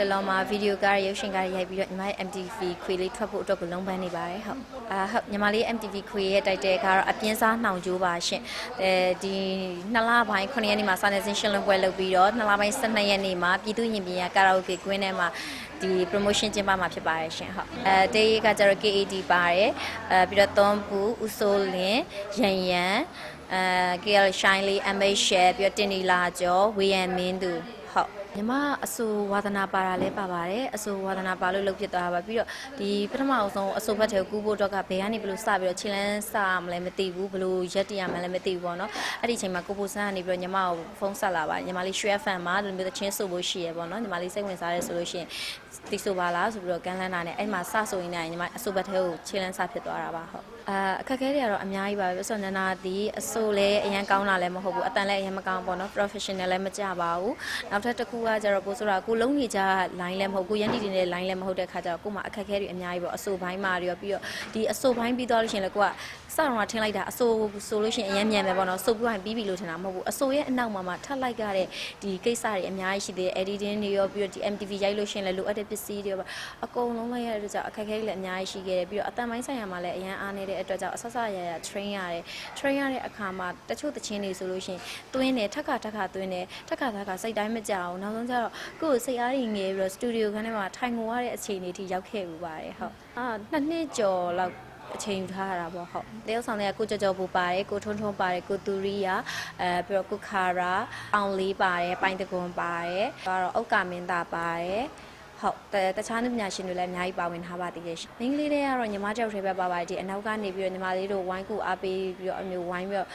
တလုံးမှာဗီဒီယိုကားရုပ်ရှင်ကားရိုက်ပြီးတော့ညီမရဲ့ MTV ခွေလေးထွက်ဖို့အတွက်ကိုလုံးပန်းနေပါတယ်ဟုတ်အာဟုတ်ညီမလေး MTV ခွေရဲ့တိုက်တဲ့ကတော့အပြင်းစားနှောင်ကြိုးပါရှင်အဲဒီနှစ်လပိုင်း9ရက်နေ့မှာစာနယ်ဇင်းရှင်းလင်းပွဲလုပ်ပြီးတော့နှစ်လပိုင်း12ရက်နေ့မှာပြည်သူ့ရင်ပြင်ရကာရာအိုကေကွင်းထဲမှာဒီ promotion ကျင်းပမှာဖြစ်ပါတယ်ရှင်ဟုတ်အဲတေးကကျတော့ KAD ပါတယ်အဲပြီးတော့သွန်ပူဦးစိုးလင်းရန်ရန်အဲ KL Shine လေး MH Share ပြီးတော့တင်နီလာကျော်ဝေယံမင်းသူဟုတ် ညီမအဆိုဝါသနာပါတာလဲပါပါတယ်အဆိုဝါသနာပါလို့လုပ်ဖြစ်သွားတာပါပြီးတော့ဒီပထမအဆုံးအဆိုဘက်ထဲကိုကူးဖို့တော့ကဘယ်ကနေဘယ်လိုစပြီးတော့ခြေလန်းစရမလဲမသိဘူးဘယ်လိုရက်တရမလဲမသိဘူးပေါ့နော်အဲ့ဒီအချိန်မှာကိုပိုဆန်းကနေပြီးတော့ညီမကိုဖုန်းဆက်လာပါညီမလေးရွှဲဖန်မှာဒီလိုမျိုးသချင်းဆိုဖို့ရှိရပေါ့နော်ညီမလေးစိတ်ဝင်စားရဲဆိုလို့ရှိရင်တိဆိုပါလားဆိုပြီးတော့ကန်းလန်းတာနဲ့အဲ့မှာစဆိုရင်လည်းညီမအဆိုဘက်ထဲကိုခြေလန်းစဖြစ်သွားတာပါဟုတ်အာအခက်အခဲတွေကတော့အများကြီးပါပဲဆိုတော့နန္နာဒီအဆိုလဲအရန်ကောင်းတာလည်းမဟုတ်ဘူးအတန်လည်းအရန်မကောင်းပေါ့နော် professional လည်းမကြပါဘူးနောက်ထပ်တစ်ခုကကျတော့ပိုဆိုတာကိုလုံးနေကြ line လည်းမဟုတ်ကိုရန်တီတင်တဲ့ line လည်းမဟုတ်တဲ့ခါကျတော့ကို့မှာအခက်အခဲတွေအများကြီးပေါ့အဆိုပိုင်းမှာတွေရောပြီးတော့ဒီအဆိုပိုင်းပြီးသွားလို့ရှိရင်လည်းကိုကစတော့ထင်းလိုက်တာအဆိုဆိုလို့ရှိရင်အရင်မြန်မယ်ပေါ့နော်ဆိုပြီးတော့ပြီးပြီလို့ထင်တာမဟုတ်ဘူးအဆိုရဲ့အနောက်မှာမှထပ်လိုက်ကြတဲ့ဒီကိစ္စတွေအများကြီးရှိသေးတယ် editing တွေရောပြီးတော့ဒီ MTV ရိုက်လို့ရှိရင်လည်းလိုအပ်တဲ့ပစ္စည်းတွေရောအကုန်လုံးလိုက်ရတဲ့အတွက်ကြောင့်အခက်အခဲတွေလည်းအများကြီးရှိခဲ့တယ်ပြီးတော့အတန်ပိုင်းဆိုင်ရာမှာလည်းအရင်အားနေတဲ့အတွက်ကြောင့်အဆဆရရ train ရတယ် train ရတဲ့အခါမှာတချို့သချင်းတွေဆိုလို့ရှိရင်တွင်းတယ်ထက်ခါထက်ခါတွင်းတယ်ထက်ခါထက်ခါစိတ်တိုင်းမကြအောင်နောက်ဆုံးကျတော့ကိုယ့်ကိုစိတ်အားကြီးငယ်ပြီးတော့ studio ခန်းထဲမှာထိုင်ငိုရတဲ့အခြေအနေထိရောက်ခဲ့ဘူးပါတယ်ဟုတ်အာနှစ်နှစ်ကျော်လောက်အချိန်ယူထားရတာပေါ့ဟုတ်တယောက်ဆောင်တွေကကိုကြော်ကြော်ပူပါတယ်ကိုထွန်းထွန်းပါတယ်ကိုတူရီယာအဲပြီးတော့ကိုခါရာအောင်လေးပါတယ်ပိုင်တကွန်ပါတယ်ကတော့ဥက္ကာမင်းသားပါတယ်ဟုတ်တတခြားနုပညာရှင်တွေလည်းအများကြီးပါဝင်ထားပါသေးတယ်ရှင်။မိန်းကလေးတွေကတော့ညီမကြောက်တွေပဲပါပါတယ်ဒီအနောက်ကနေပြီးတော့ညီမလေးတို့ဝိုင်းကူအားပေးပြီးတော့အမျိုးဝိုင်းပြီးတော့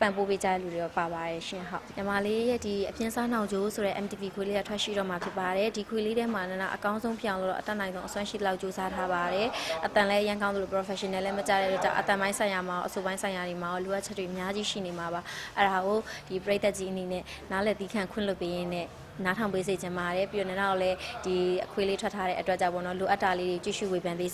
ပံပိုးပေးကြတဲ့လူတွေရောပါပါတယ်ရှင်ဟုတ်ညီမလေးရဲ့ဒီအပြင်းစားနှောင်ကြိုးဆိုတဲ့ MTV ခွေးလေးကထွက်ရှိတော့မှာဖြစ်ပါတယ်ဒီခွေးလေးထဲမှာနနာအကောင်းဆုံးပြောင်းလို့တော့အတတ်နိုင်ဆုံးအစွမ်းရှိလောက်ကြိုးစားထားပါတယ်အတန်လည်းရန်ကောင်းသလို professional လည်းမကြတဲ့အတွက်အတန်ပိုင်းဆိုင်ရာမှာအဆိုပိုင်းဆိုင်ရာတွေမှာလိုအပ်ချက်တွေအများကြီးရှိနေမှာပါအဲ့ဒါကိုဒီပြည်သက်ကြီးအနေနဲ့နားလည်သီးခံခွင့်လွှတ်ပေးရင်းနဲ့နားထောင်ပေးစေချင်ပါတယ်ပြီးတော့နောက်လည်းဒီအခွေးလေးထွက်ထားတဲ့အတွက်ကြောင့်ပေါ့နော်လိုအပ်တာလေးတွေကြည့်ရှုဝေဖန်ပေးစေ